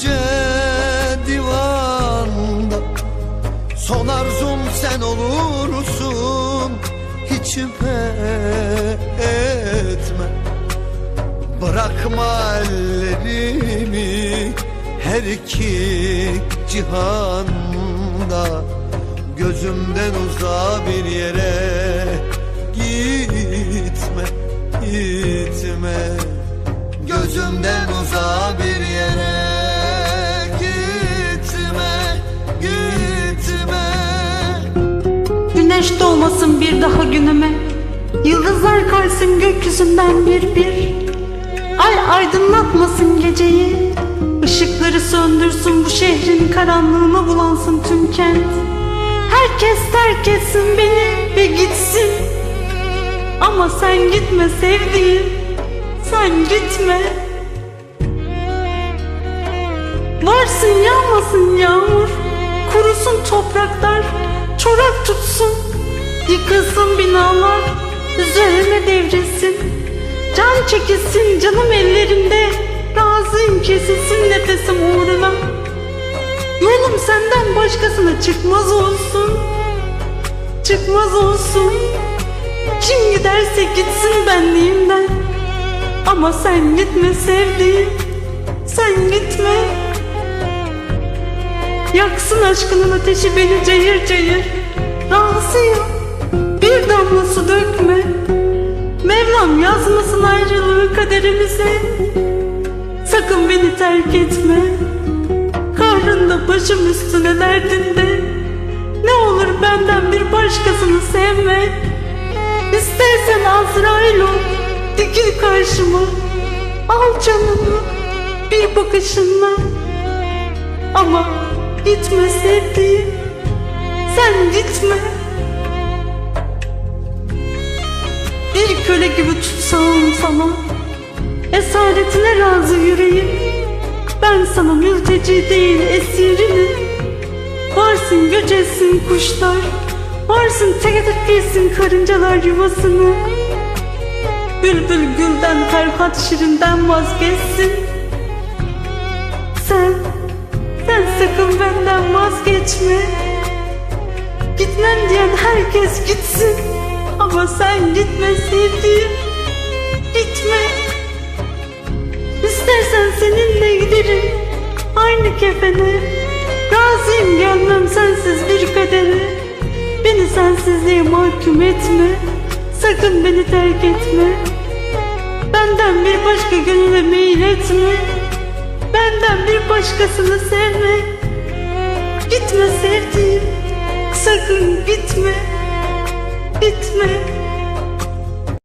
yüce divanda Son arzum sen olursun Hiçme etme. Bırakma ellerimi her iki cihanda. Gözümden uzağa bir yere gitme, gitme. Gözümden uzağa bir yere Güneş doğmasın bir daha günüme. Yıldızlar kaysın gökyüzünden bir bir. Ay aydınlatmasın geceyi. Işıkları söndürsün bu şehrin karanlığına bulansın tüm kent. Herkes terk etsin beni ve gitsin. Ama sen gitme sevdiğim Sen gitme. Varsın yağmasın yağmur Kurusun topraklar Çorak tutsun Yıkılsın binalar Üzerime devrilsin. Can çekilsin canım ellerinde Razıyım kesilsin nefesim uğruna. Yolum senden başkasına çıkmaz olsun Çıkmaz olsun. Kim giderse gitsin benliğimden. Ama sen gitme sevdiğim Sen gitme. Yaksın aşkının ateşi beni cayır cayır Razıyım Bir damla su dökme. Mevlam yazmasın ayrılığı kaderimize. Sakın beni terk etme. Kahrında başım üstüne derdinde. Ne olur benden bir başkasını sevme. İstersen Azrail ol Dikil karşıma. Al canımı Bir bakışınla. Ama gitme sevdiğim Sen gitme Bir köle gibi tutsam sana Esaretine razı yüreğim. Ben sana mülteci değil esirinim Varsın göç etsin kuşlar Varsın tek tek giysin karıncalar yuvasını. Bülbül gülden Ferhat şirinden vazgeçsin. Sen, sen sakın benden vazgeçme. Gitmem diyen herkes gitsin Ama sen gitme sevdiğim Gitme. İstersen seninle giderim Aynı kefene. Razıyım gelmem sensiz bir kadere. Beni sensizliğe mahkum etme Sakın beni terk etme. Benden bir başka gönüle meyil etme. Benden bir başkasını sevme. Gitme sevdiğim Sakın gitme